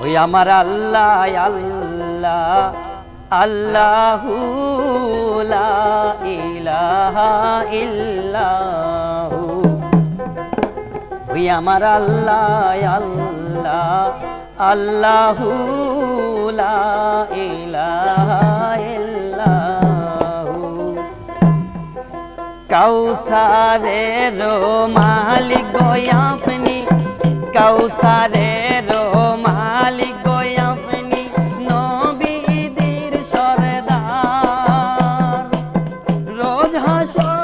ওই আমার আল্লাহ আল্লাহ, আল্লাহু লা ইলাহা ইল্লাহু। ওই আমার আল্লাহ আল্লাহ, আল্লাহু লা ইলাহা রো মালিক গো আপনি কাউসারে 他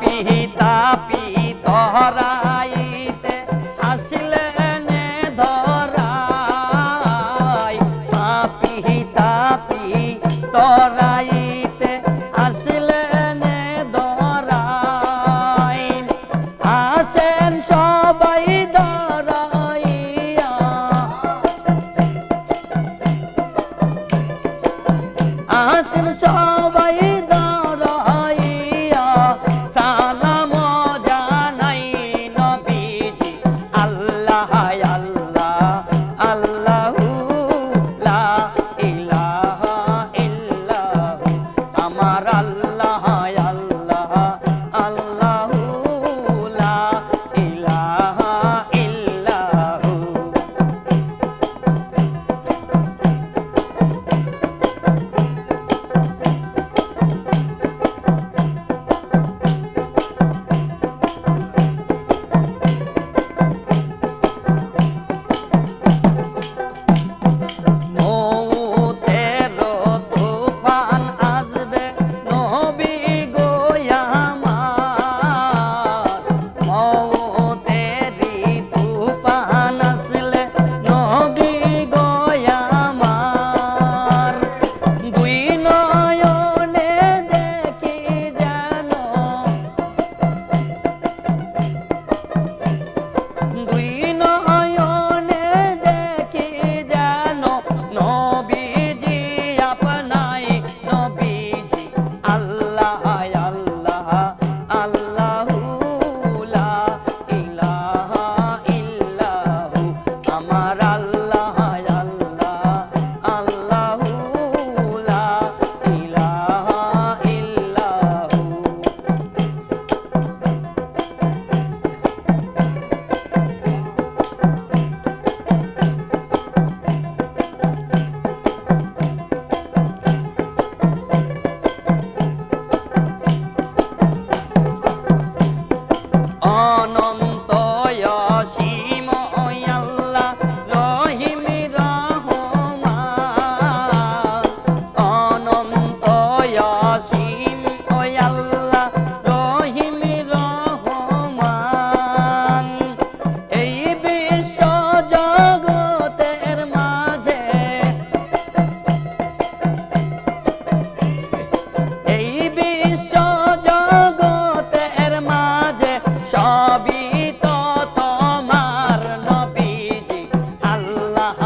পিহিতা পি ধরাইতে আসিলেন ধরাই। পিহিতা পি ধরাইতে আসিলেন ধরাই। আসেন সবাই ধরাইয়া। আসেন সব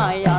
哎呀